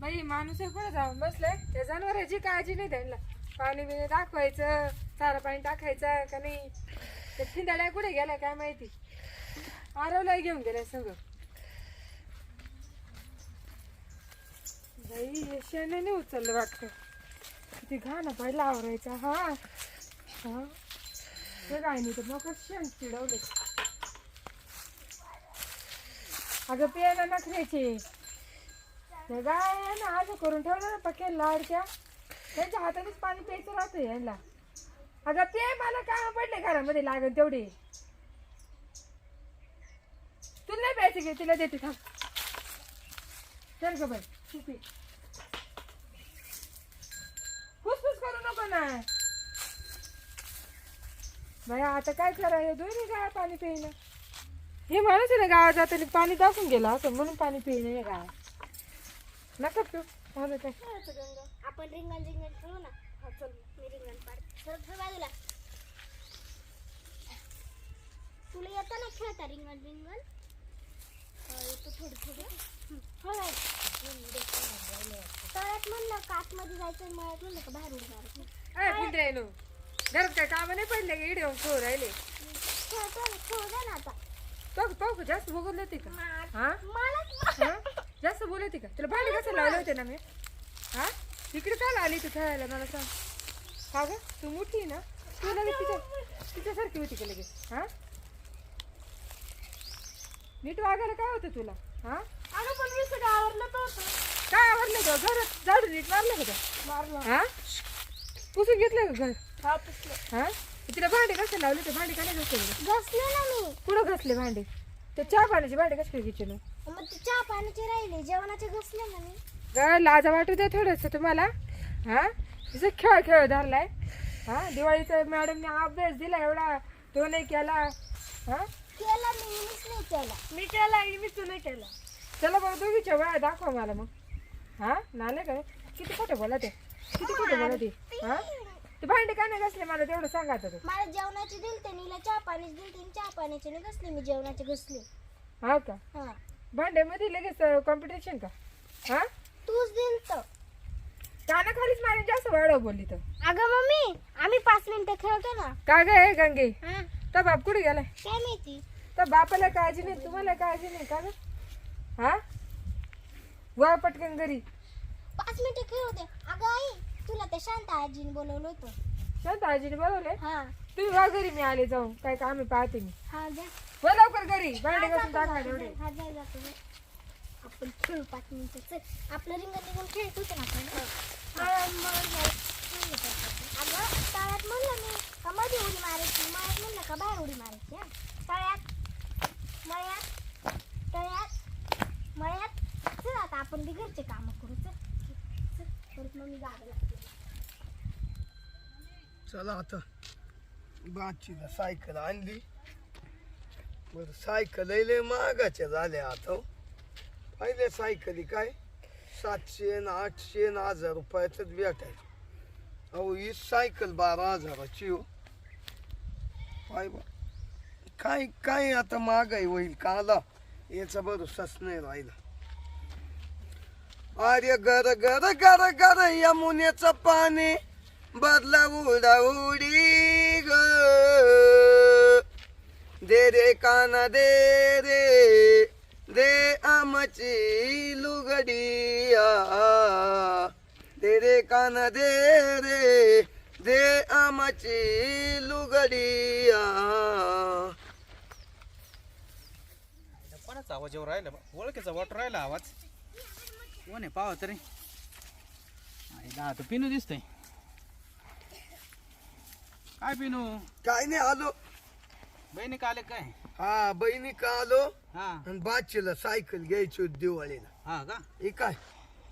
बाई माणूस कुठे जाऊन बसले त्या जनावरांची काळजी नाही त्यांना. पाणी बिणी दाखवायचं चारा पाणी टाकायचं का नाही? ते फिंदाड्या कुठे गेलाय काय माहिती? आरवला घेऊन गेलाय सगळं. बाई हे शेण नाही उचललं वाटतं. किती घाण पडला आवरायचा हा. हा. ते काय नाही तर मग शेण चिडवले? अगं पेला नखऱ्याचे ते गाय आहे ना आज करून ठेवलं ना पक्या लाडक्या. त्यांच्या हातानेच पाणी प्यायचं राहतं यांना. अगं ते मला काम पडले घरामध्ये लागेल तेवढे. तुला नाही प्यायचं घे तिला देते थांब. चल ग बाई तू फुसफुस करू नको ना. बाई आता काय करायचं दोन्ही गाय पाणी पिणं हे आहे ना गावात जाताना पाणी दाखवून गेलं असं म्हणून पाणी पिणं या गावात नका पिऊ. माझं काय. आपण रिंगण रिंगण खेळू ना. हा चल मी रिंगण पाड चल चल बाजूला. तुला येतं ना खेळता रिंगण रिंगण? हा, येतं थोडं थोडं. हो तळ्यात म्हणलं का आतमध्ये जायचं मळ्यात म्हणलं का बाहेर पिंजऱ्यानो घरात काय काम नाही पडले का? इडे खेळू राहिले. तो तो जास्त बघत होती का? हा? मला हा? जास्त बोलत का? तुला भांडे कसं लावले होते ना मी? हा? इकडे काय आली तू खेळायला मला सांग. का ग तू मोठी ना? तू लगेच तिच्या तिच्यासारखी होती का लगेच? हा? नीट वागायला काय होतं तुला? हा? अगं पण मी सगळं आवरलं तर होतं. काय आवडलं का घरात झाडू नीट मारलं का? मारलं. हा? पुसून घेतलं का घर? हा? पुसलं हा तिला भांडे कसं लावले ते भांडे काय नाही घासले घासले ना मी. कुठं घासले भांडे? ते चहा पाण्याचे भांडे कसे घ्यायचे मग? ते चहा पाण्याचे राहिले जेवणाचे घासले ना मी. ग लाजा वाटू दे थोडस तुम्हाला. हा? जसं खेळ खेळ धरलाय. हा? दिवाळीचा मॅडमने अभ्यास दिला एवढा तो नाही केला. हा? केला मी मीच नाही केला. मी केला मी तू नाही केला. चला बरं दोघीच्या वेळा दाखवा मला मग. हा? नाले काय किती खोटं बोला ते किती खोटं बोला ते हा? ते भांडे काय नाही घासले? मला तेवढं सांगा आता तू. मला जेवणाचे दिल ते नीला चहा पाणी दिल ते चहा पाण्याचे नाही घासले मी जेवणाचे घासले. हा का? हा. भांड्यामध्ये लगेच कॉम्पिटिशन का? हा? तूच दिल तर. कानाखालीच मारून जास्त वाढव बोलली तर. अगं मम्मी आम्ही पाच मिनिटं खेळतो ना. का ग हे गंगे? हा. तर बाप कुठे गेलाय? काय माहिती? तर बापाला काळजी नाही तुम्हाला काळजी नाही का ग? हा? वा पटकन घरी. पाच मिनिटं खेळू दे. अगं आई तुला ते शांत आजीने बोलवलं होतं. शांत आजीने बोलवले हा. तुम्ही वा घरी मी आले जाऊन. काय काम आहे पाहते मी. हा जा. वा लवकर घरी. भांडे घासून टाका एवढे. हा जा जातो जा. आपण खेळू पाच मिनिटं. चल. आपलं रिंगण रिंगण खेळत होतो ना आपण? हा, मग. अगं तळ्यात म्हणलं मी का मध्ये उडी मारायची? मळ्यात म्हणलं का बाहेर उडी मारायची हा? तळ्यात. मळ्यात. तळ्यात. मळ्यात. चल आता आपण बी घरचे काम करू. चल. चल. परत मग मी जावं लागते चला आता. बाचीला सायकल आणली. बरं सायकल लय महागाच्या झाल्या आता. पहिले सायकली काय? सातशे न आठशे न हजार रुपयाचंच भेटायचं अहो ही सायकल बारा हजाराची हो. पाय बा. काय काय आता महागाई होईल काला याचा भरोसाच नाही राहिला. अरे गर गर गर गर यमुनेचं पाणी बदला उडा उडी ग. दे रे काना दे रे. दे आमची लुगडिया. दे रे काना दे रे. दे आमची लुगडिया. कोणाचा आवाज येऊ राहिला? ओळखीचा वाट राहिला आवाज. कोण आहे? पाहा तरी अरे दहा तर पिनू दिसतोय. काय पिनू? काय नाही आलो. बहिणी का आले काय? हा बहिणी का आलो? हा. आणि बाचीला सायकल घ्यायची होती दिवाळीला. हा का? ही काय?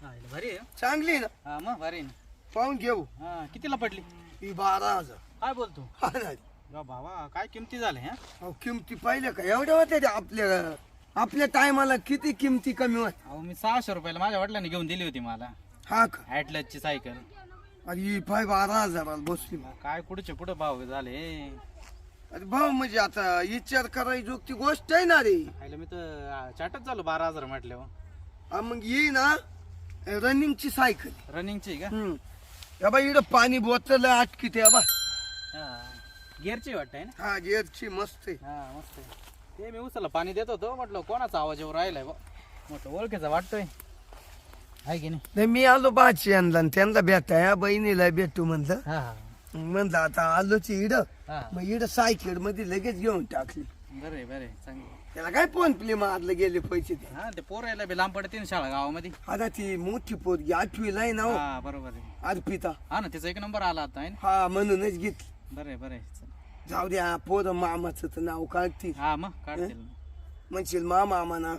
हा, इला भारी आहे. चांगली ना? हा मग भारी आहे ना. पाहून घेऊ. हा कितीला पडली? ही बारा हजार. काय बोलतो? हा ना बाबा काय किमती झाले हा? अहो किमती पाहिल्या का? एवढ्या होत्या त्या आपल्या आपल्या टायमाला किती किमती कमी होत अहो मी सहाशे रुपयाला माझ्या वडिलांनी घेऊन दिली होती मला. हा का? ॲटलसची सायकल. अरे ही पाय बारा हजाराला बसली काय कुठचे कुठं भाव झाले? अरे भाऊ म्हणजे आता विचार करायची जोगती गोष्ट आहे ना रे. आयला मी तर चाटच झालो बारा हजार म्हटल्यावर. हा, मग ये ना रनिंगची सायकल. रनिंगची का? हम्म. या इकडं पाणी बोतल आटकी ते बा. गिअरची वाटतंय ना? हा गिअरची मस्त आहे. हा मस्त आहे. ते मी उचललं पाणी देत होतो म्हटलं कोणाचा आवाज येऊ राहिलाय बा? म्हटलं ओळखीचा वाटतोय. आहे की नाही? नाही मी आलो बाची आणला आणि त्यांना भेटा या बहिणीला भेटू म्हणलं. हा हा. म्हणलं आता आलोच इड हा. मग इड सायकलमध्ये लगेच घेऊन टाकली. बरं आहे बरं आहे चांगलं त्याला काय फोन प्ले मारले गेले पैसे ते? हा ते पोर यायला बी लांब पडते ना शाळा गावामध्ये. आता ती मोठी पोरगी आठवीला आहे ना हो, हा बरोबर आहे. अर्पिता. हा ना तिचा एक नंबर आला आता आहे ना? हा म्हणूनच घेतली. बरं आहे बरं आहे. चल. जाऊ द्या पोरं मामाचं तर नाव काढतील. हा मग काढतील. ना. म्हणशील मामा म्हणा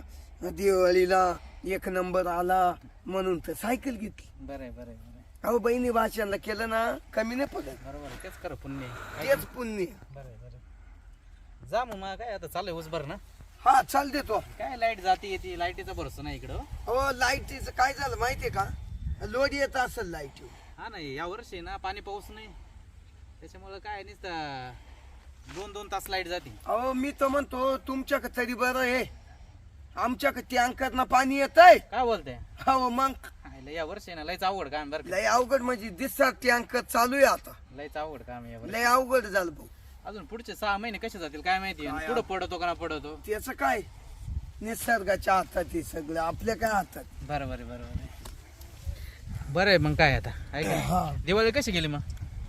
दिवाळीला एक नंबर आला म्हणून तर सायकल घेतली. बरं आहे बरं आहे बरं आहे. अहो बहिणी भाषांना केलं ना कमी नाही पडत. बरोबर आहे तेच करा पुण्य आहे. तेच पुण्य बरं आहे बरं आहे. जा मग मग काय आता चालू उस ना हा चाल देतो काय लाइट जाते येते लाईटीचा भरोसा नाही इकडं? अहो लाईटीचं काय झालं माहितीये का? लोड येत असेल लाइट हा नाही या वर्षी ना पाणी पाऊस नाही. त्याच्यामुळं काय नुसतं दोन दोन तास लाइट जाते. अहो मी तर म्हणतो तुमच्याकडे तरी बरं आहे. आमच्याकडे टँकरनं पाणी येत आहे काय बोलते? हो मग हायला या वर्षी ना लयच अवघड काम बरं का. लय अवघड म्हणजे दिसतात टँकर चालू आहे आता. लयच अवघड काम आहे या वर्षी लय अवघड झालं भाऊ. अजून पुढचे सहा महिने कसे जातील काय माहिती काय पुढं पडतो का ना पडतो? त्याचं काय? निसर्गाच्या हातात आहे सगळं आपल्या काय हातात? बरं बरं बरं बरं. बरं आहे मग काय आता? आहे का? हा. नाही? दिवाळी कशी गेली मग?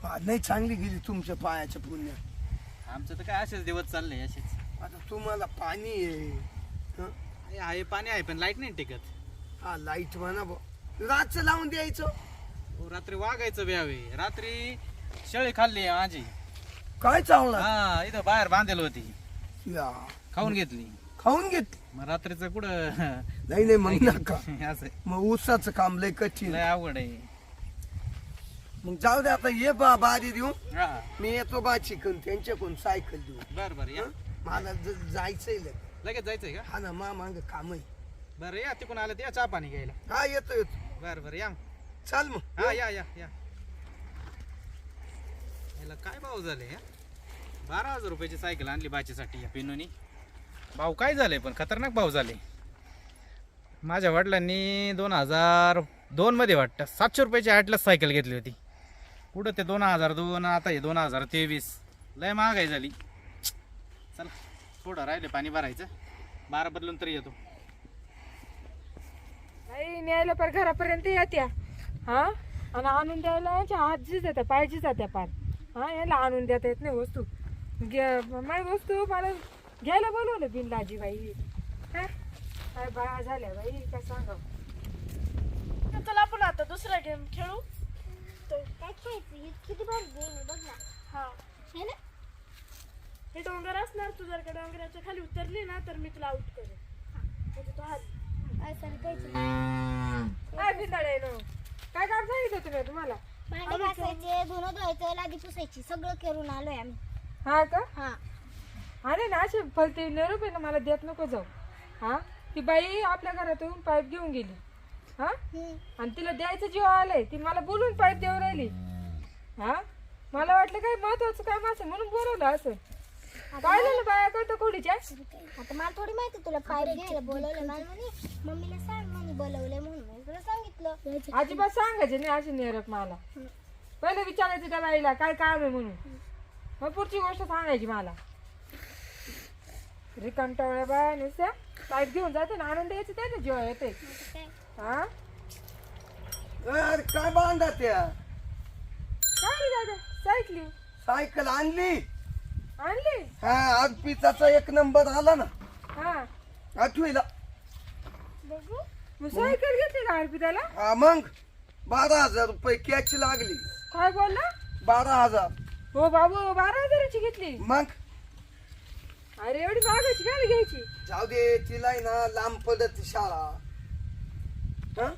हा, नाही चांगली गेली तुमच्या पायाच्या पुण्य. आमचं तर काय असेच दिवस चालले असेच. आता तुम्हाला पाणी आहे हं? आहे- आहे पाणी आहे पण लाइट नाही टिकत. हा लाइट म्हणा रातचं लावून द्यायचं. हो, रात्री वागायचं ब्यावे. रात्री शेळी खाल्ली माझी काय चावणार हा इथं बाहेर बांधेल होती. या. खाऊन घेतली. खाऊन घेत मग रात्रीचं कुठं? नाही नाही मग नका. असं मग ऊसाचं काम लय कठीण लय अवघड आहे. मग जाऊ दे आता ये बा बारी देऊ हा. मी येतो बा चिकन त्यांच्याकडून सायकल देऊ बर बर या? मला ज- जायचंय. लगेच जायचंय का? हा ना मा मांग काम आहे बरं या तिकडून आलं ते या चहा पाणी घ्यायला. हा येतो येतो. बर बर या. चाल मग. हा या. या या याला काय भाव झाले या? बारा हजार रुपयाची सायकल आणली बाचीसाठी या पिनोनी. भाव काय झाले पण खतरनाक भाव झाले. माझ्या वडिलांनी दोन हजार दोनमध्ये वाटतं सातशे रुपयाची ॲटलास सायकल घेतली होती. कुठं ते दोन हजार दोन आता हे दोन हजार तेवीस. लय महागाई झाली. चला. थोडं राहिले पाणी भरायचं. बारा बदलून तरी येतो. आई न्यायला पर घरापर्यंत येत्या. हा? आणि आणून द्यायला यांच्या हात जात्या पाय जात्या पार. हा याला आणून देता येत नाही वस्तू. घे- माझी वस्तू मला घ्यायला बोलवलं बिनलाजी बाई हा? काय बाया झाल्या बाई काय सांगा चला आपण आता दुसरा गेम खेळू. काय खेळायचं? हे किती भारी गेम बघ ना. हा. है ना? हे डोंगर असणार तू जर का डोंगराच्या खाली उतरली ना तर मी तुला आउट करेन. म्हणजे तू हात. असं काय बिंदाडे नो. काय काम सांगितलं तुम्ही तुम्हाला? भांडे घासायचे धुणं धुवायचं लादी पुसायची सगळं करून आलोय आम्ही. हा का? हा. अरे ना असे फलते निरोप आहे ना मला देत नको जाऊ. हा? ती बाई आपल्या घरातून पाईप घेऊन गेली. हा. आणि तिला द्यायचं जीव आलंय. ती मला बोलून पाईप देऊ राहिली. हा? मला वाटलं काय महत्वाचं काम असेल म्हणून बोलवलं असं. पाहिलं ना बाया करतो कोडीच्या आता मला थोडी माहिती तुला पाईप घ्यायला बोलवलं मला म्हणे. मम्मीला सांग म्हणे बोलवलंय म्हणून. मी तुला सांगितलं. अजिबात सांगायचे नाही असे निरोप मला. पहिले विचारायचं त्या बाईला काय काम आहे म्हणून? मग पुढची गोष्ट सांगायची मला. रिकामटावळ्या बाया नुसत्या पाईप घेऊन जाते ना आणून द्यायचं त्याचं जीव येते. काय? हा? अरे काय बांधा त्या? काय रे दादा? सायकली? सायकल आणली. आणली? हा आज पिताचा एक नंबर आला ना. हा. आठवीला. बघू. मग सायकल घेतली का अर्पिताला हा मग. बारा हजार रुपये कॅच लागली. काय बोलला? बारा हजार. हो बाबू बारा हजाराची घेतली. मग? अरे एवढी मागायची काय घ्यायची. जाऊ दे तिला आहे ना लांब पडत शाळा. हं?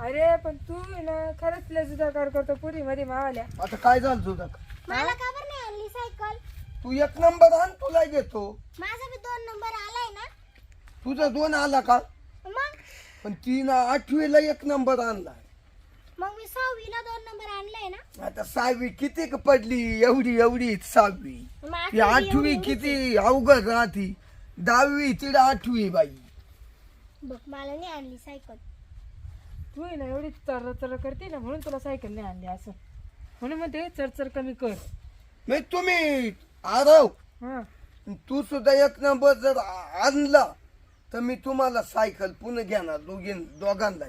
अरे पण तू आहे ना खरंच लय जुदाकार करतो पुरी मध्ये मावाल्या. आता काय झालं तुझं मला का बरं नाही आणली सायकल. तू एक नंबर आण तुला घेतो. माझा बी दोन नंबर आलाय ना. तुझा दोन आला का? मग? पण तिनं आठवीला एक नंबर आणला मग मी सहावीला दोन नंबर आणलाय ना. आता सहावी किती क पडली? एवढी एवढी सहावी. मग ती आठवी आठवी एवढी किती अवघड राहती. दहावी तिला आठवी बाई. बघ मला नाही आणली सायकल. तू आहे ना एवढी चर चर करते ना म्हणून तुला सायकल नाही आणली असं. म्हणून म्हणते चरचर कमी कर. मी तुम्ही आरव हा. तू सुद्धा एक नंबर जर आ- आणला तर मी तुम्हाला सायकल पुन्हा घेणार दोघीं दोघांना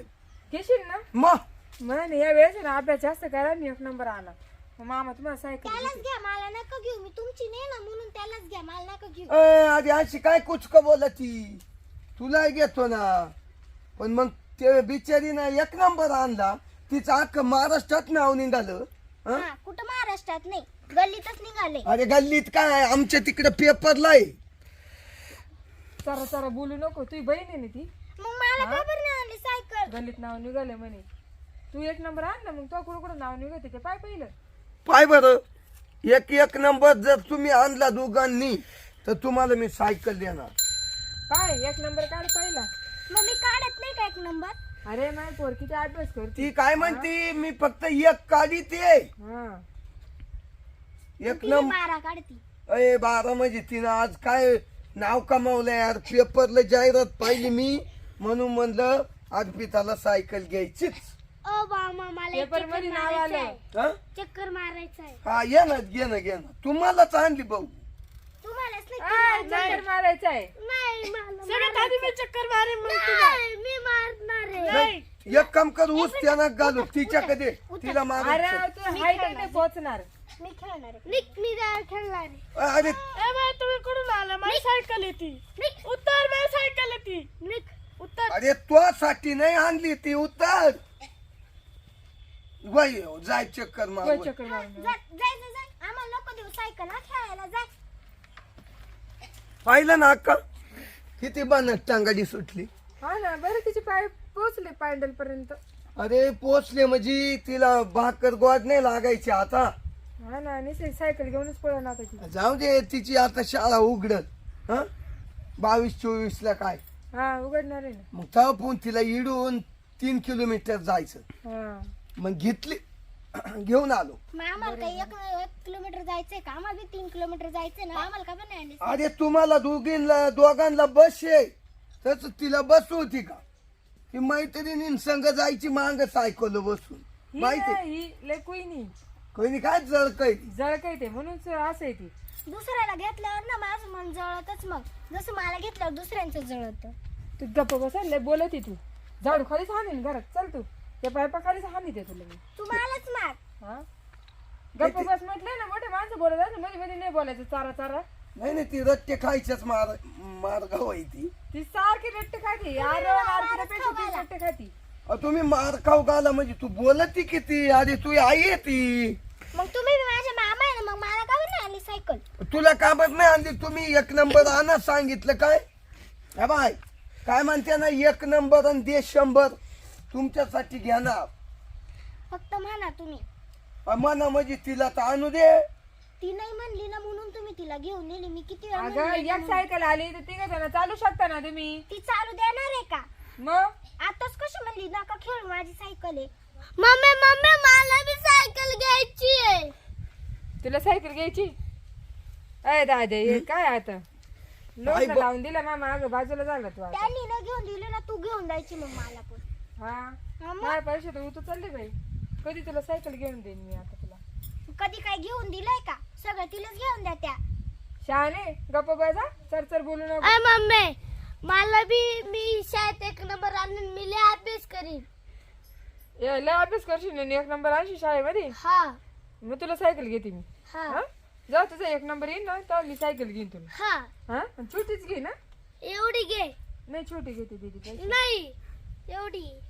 घेशील ना? मग म्हणून या वेळेस ना अभ्यास जास्त करा आणि एक नंबर आला मग मामा तुम्हाला सायकल त्यालाच. घ्या मला नका घेऊ. मी तुमची नाही ना म्हणून त्यालाच घ्या मला नका घेऊ. ए, अरे अशी काय कुचक बोलती तुला घेतो ना. पण मग ते बिचारीनं एक नंबर आणला तिचं अख्खं महाराष्ट्रात नाव निघालं हं? हा कुठं महाराष्ट्रात नाही. गल्लीतच निघाले. अरे गल्लीत काय? आमच्या तिकडे पेपरला आहे. चरा चरा बोलू नको. तुझी बहीण आहे ना ती? मग मला का बरं नाही आणली सायकल. गल्लीत नाव निघाले म्हणे. तू एक नंबर आणला मग तो कुठं कुठं नाव निघते ते पाय पहिलं. पाय बरं. एक एक नंबर जर तुम्ही आणला दोघांनी तर तुम्हाला मी सायकल देणार. पाय एक नंबर काढ पहिला. मग मी काढत नाही का एक नंबर? अरे माय पोरकीचे अभ्यास करते. ती काय म्हणते? मी फक्त एक काढी ते. हा. एक नंबर बारा काढती? बारा म्हणजे तिनं आज काय नाव कमावलं यार? पेपरला जाहिरात पाहिली मी म्हणून म्हणलं अर्पिताला सायकल घ्यायचीच. ओ बामा मला एक पेपर चक्करमध्ये नाव मारायचं आलं. आहे. हा? चक्कर मारायचं आहे हा ये ना घे ना घे ना. तुम्हालाच आणली भाऊ. तुम्हालाच नाही आ, चक्कर मारायचं आहे नाही मला सगळ्यात आधी मी चक्कर मारेन मग नाही, मी मारणार आहे. नाही, एक काम कर ऊस त्यांना घालू तिच्याकडे तिला मार अरे तू हाईट नाही पोहोचणार मी खेळणार आहे. निक मी जा खेळणार आहे. अरे तुम्ही कुठून आला? माझी सायकल येते निक उत्तर माझी सायकल येते निक उत्तर अरे तुझ्यासाठी नाही आणली ती उतर. वय जाय चक्कर मार चक्कर मारून. जा जाय जा जाय. आम्हाला नको देऊ सायकल हा खेळायला जाय. पाहिलं ना अक्का किती बनत टांगाडी सुटली. हा ना बरं तिचे पाय पोहोचले पॅन्डल पर्यंत अरे पोचले म्हणजे तिला भाकर गोड नाही लागायची आता. हा ना सायकल घेऊनच पळणार आता ती जाऊ दे तिची आता शाळा उघडत हा? बावीस चोवीस ला काय? हा उघडणार आहे मग तिला इडून तीन किलोमीटर जायचं. हा. मग घेतली घेऊन आलो. मग आम्हाला काही एक एक किलोमीटर जायचंय का? आम्हाला बी तीन किलोमीटर जायचंय ना? आम्हाला का पण नाही आणली? अरे तुम्हाला दोघींना दोघांना बस आहे. तस तिला बस होती का? ती मैत्रिणी संघ जायची मांग सायकल बसून. ही माहिती? ना, ही लय कुईनी. कोणी काय जळ काय जळ काय ते म्हणून असं आहे ती. दुसऱ्याला घेतल्यावर ना माझं मन जळतच मग. जसं मला घेतल्यावर दुसऱ्यांचं जळत. तू गप्प बसा लय बोलत आहे तू. झाडू खालीच हाणीन घरात. चल तू. त्या पायपा खालीच हानी दे तुला मी. तू मलाच मार. हा? गप्प बस म्हटलंय ना मोठे माणसं बोलत आहे मध्ये मध्ये नाही बोलायचं चारा चारा. नाही नाही ती रट्टे खायच्याच मार मार्गाव आहे ती. ती सारखी रट्टे खाती. ती रट्टे खाती. अ, तुम्ही मार खाऊ घाला म्हणजे तू बोलती किती? अरे तू आई आहे ती. मग तुम्ही बी माझे मामा आहे ना मग मला का नाही आणली सायकल? तुला कामच नाही आणली? तुम्ही एक नंबर आणा सांगितलं काय? हा बाय काय म्हणते ना एक नंबर आणि दे शंभर. तुमच्यासाठी घेणार. फक्त म्हणा तुम्ही. मना म्हणजे तिला तर आणू दे. ती नाही म्हणली ना म्हणून तुम्ही तिला घेऊन नेली. मी किती वेळा अगं म्हणली एक सायकल आली तर तिघ जण चालू शकता ना तुम्ही. ती चालू देणार आहे का? मग? आताच कशी म्हणली नका खेळू माझी सायकल आहे. मम्मी मम्मी मला बी सायकल घ्यायची आहे. तुला सायकल घ्यायची? अय दादा हे काय आता? लोक लावून दिला मामा अगं बाजूला झाला तू आता. त्यांनी ना घेऊन दिली ना तू घेऊन जायची मग मला पण. हा? माझ्या पैसे तर तू चालली बाई. कधी तुला सायकल घेऊन देईन मी आता तुला? कधी काय घेऊन दिलंय का? सगळं तिलाच घेऊन द्या त्या. शहाणे गप्प बजा चर चर बोलू नको. मम्मी मला बी मी शाळेत एक नंबर आणून मी लय अभ्यास करीन. ए, लय अभ्यास करशील आणि एक नंबर आणशी शाळेमध्ये? हा. मग तुला सायकल घेते मी. हा. हा? जेव्हा तुझा एक नंबर येईल ना तेव्हा मी सायकल घेईन तुला. हा. हा? आणि छोटीच घे ना. एवढी घे. नाही छोटी घेते दीदी नाही एवढी.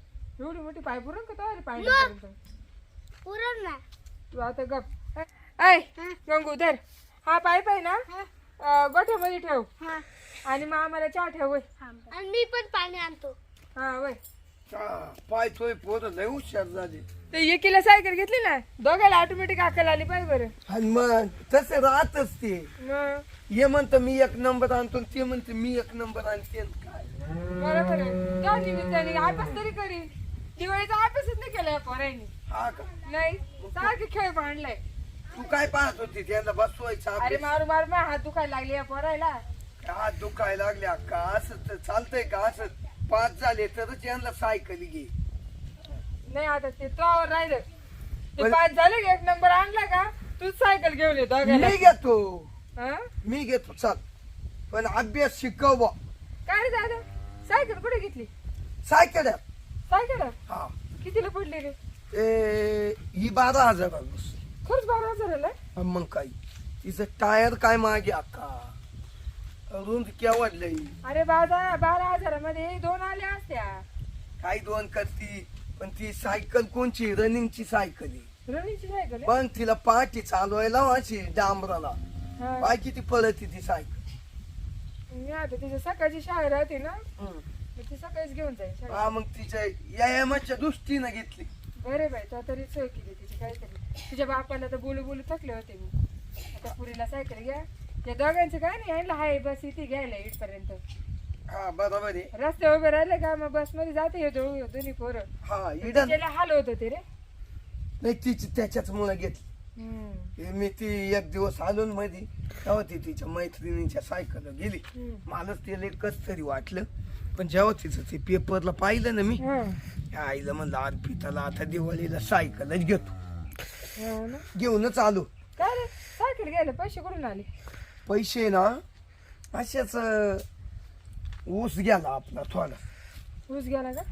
एवढी मोठी पाय पुरण का तो पाय पुरण ना. तू आता गप. ऐ हा. गंगू धर. हा पाईप आहे ना. हा. अं, गोठ्यामध्ये ठेव. हा. आणि मग आम्हाला चहा ठेव वय. आणि मी पण पाणी आणतो. हा वय. पाय थोय पोरं लय हुशार झाले. ते एकीला सायकल घेतली ना? दोघाला ऑटोमॅटिक अक्कल आली पाहिजे बरं. आणि मग तसे राहतच ते. मग? हे म्हणतं मी एक नंबर आणतो आणि ते म्हणते मी एक नंबर आणते आणि काय? बरोबर आहे त्या निमित्ताने अभ्यास तरी करी. दिवाळीचा अभ्यासच नाही केला या पोरांनी. हा का? नाही. सारखे खेळ मांडलाय तू काय पाहत होती? त्यांना बसवायचं अरे. मारू मारू माझे हात दुखायला लागले या पोरायला. हात दुखायला लागल्या का असं चालतंय का? असं पाच झाले तरच यांना सायकल घे. नाही आता ते तोवर राहिलं. ते पण- पाच झाले का? एक नंबर आणला का? तूच सायकल घेऊन येतो. मी घेतो? मी घेतो चाल. पण अभ्यास शिकव. बुवा. काय रे दादा? सायकल कुठे घेतली? सायकल आहे. सायकल हा. कितीला पडली रे? ए, ही बारा हजार खरंच बारा हजाराला? मग काय? तिचं टायर काय मागे अक्का रुंद केवढलंय अरे बाजा बारा हजारामध्ये दोन आल्या असत्या. काय दोन करती? पण ती सायकल कोणची? रनिंगची सायकल आहे. रनिंगची सायकल आहे? पण तिला पाठी चालवायला अशी डांबराला. हा. पाय किती पळती ती सायकल? मी आता तिच्या सकाळची शाळा राहते ना हम्म. ती सकाळीच घेऊन जाईल शाळेत. हा मग तिच्या व्यायामाच्या दृष्टीनं घेतली. बरे बाई तो तरी सोय केली तिची काहीतरी. तुझ्या बापाला तर बोलू बोलू थकले होते मी. आता पुरीला सायकल घ्या. या दोघांचं काय नाही यांना हाय बस इथे घ्यायला इथपर्यंत. हा बरोबर आहे. रस्ते उभे राहिले का? मग बसमध्ये जाते हे दोघं- दोन्ही पोरं. हा इडन. त्याला हाल होत होते रे. नाही तिची त्याच्याच मुळे घेतली. हम्म. हे मी ती एक दिवस आलो मध्ये तेव्हा ती तिच्या मैत्रिणीच्या सायकल गेली. हम्म. मलाच तिला कस तरी वाटलं. पण जेव्हा तिचं ते पेपरला पाहिलं ना मी हा. त्या आईला म्हणलं अर्पिताला आता दिवाळीला सायकलच घेतो. हो ना. घेऊनच आलो. काय रे? सायकल घ्यायला पैसे कुठून आले? पैसे ना असेच अं, ऊस गेला आपला थोडा. ऊस गेला का.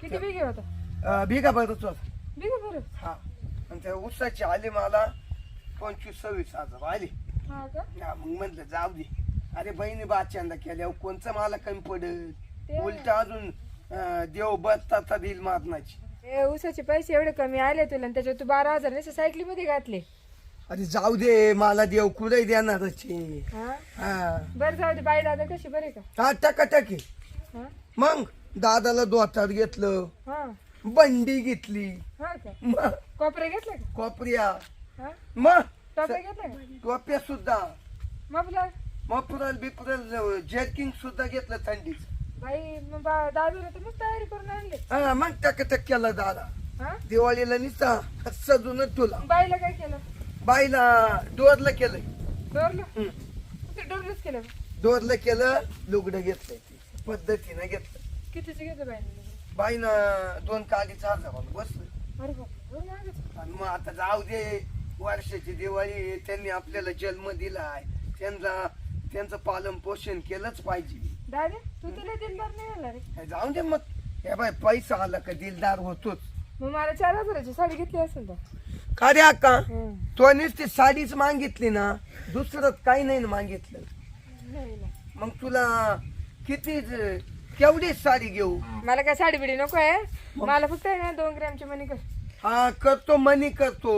किती बिघे होता? बिगा भरत होता बिघे बरं? हा. आणि त्या ऊसाची आले मला पंचवीस सव्वीस हजार. आले. हा का? हा, मग म्हणलं जाऊ दे. अरे बहिणी बाच्यांदा केल्यावर कोणचं मला कमी पडत ते- उलट अजून अं, देव बसता देईल मारणाची हे ऊसाचे पैसे एवढे कमी आले तुला आणि त्याच्यात तू बारा हजार नुसते सायकलीमध्ये घातले. अरे जाऊ दे मला देव कुठे देणारच आहे. हा? हा. बरं जाऊ दे बाई दादा कशी बरे का? हा टकाटकी हा? मग दादाला दोतार घेतलं हा. बंडी घेतली. हा का? मग कोपरे घेतले का? कोपऱ्या. हा? मग टोपे घेतले का? टोप्या सुद्धा. मफलर? बिपरल जॅकिंग सुद्धा घेतलं थंडीच बाई मग बा- दादूला तर मस्त तयारी करून आणले. हा मग टकटक केलं दादा. हा? दिवाळीला निसता सजूनच तुला. बाईला काय केलं? बाईला डोरलं केलंय. डोरलं. ते डोरलंच केलं. डोरलं केलं लुगडं घेतलंय ती. पद्धतीनं घेतलं. कितीचं घेतलं बाईने बाईनं दोन बसलं. अरे बाप एवढं महागच. आणि मग आता जाऊ दे वर्षाची दिवाळी आहे, त्यांनी आपल्याला जन्म दिलाय. त्यांना त्यांचं पालन पोषण केलंच पाहिजे. दादा तू तुला दिलदार नाही रे. हे जाऊ दे मग. हे बाय पैसा आला का दिलदार होतोच. मग मला चार हजाराची साडी घेतली असेल तर. का रे अक्का. तो नुसती साडीच मागितली ना दुसरं काही नाही ना मागितलं. नाही ना. मग तुला किती ज- केवढीच साडी घेऊ? मला काय साडी बिडी नको आहे? मला फक्त आहे ना दोन ग्रॅमची मनी कर हा करतो मनी करतो.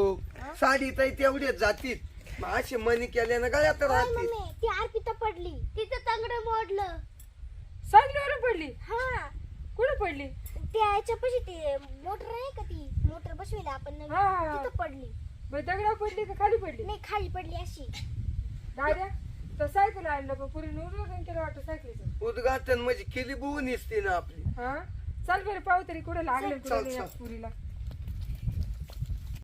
साडी तर तेवढीच जातील मग अशी मनी आता होय राहतील मम्मी ती अर्पिता पडली. तिचं तंगड मोडलं. सायकलीवरून पडली? हा. कुठे पडली? त्या याच्यापाशी ती मोटर आहे का ती? मोटर बसविली आपण नवीन. हा, हा, हा. तिथं पडली. मग दगडा पडली का खाली पडली? नाही खाली पडली अशी. दाद्या तर सायकल आणलं पण पुरी उद्घाटन केलं वाटतं सायकलीचं. उद्घाटन म्हणजे केली बुवून असते ना आपली. हा? चल बरं पाहू तरी कुठे लागले चल, चल. पुरीला.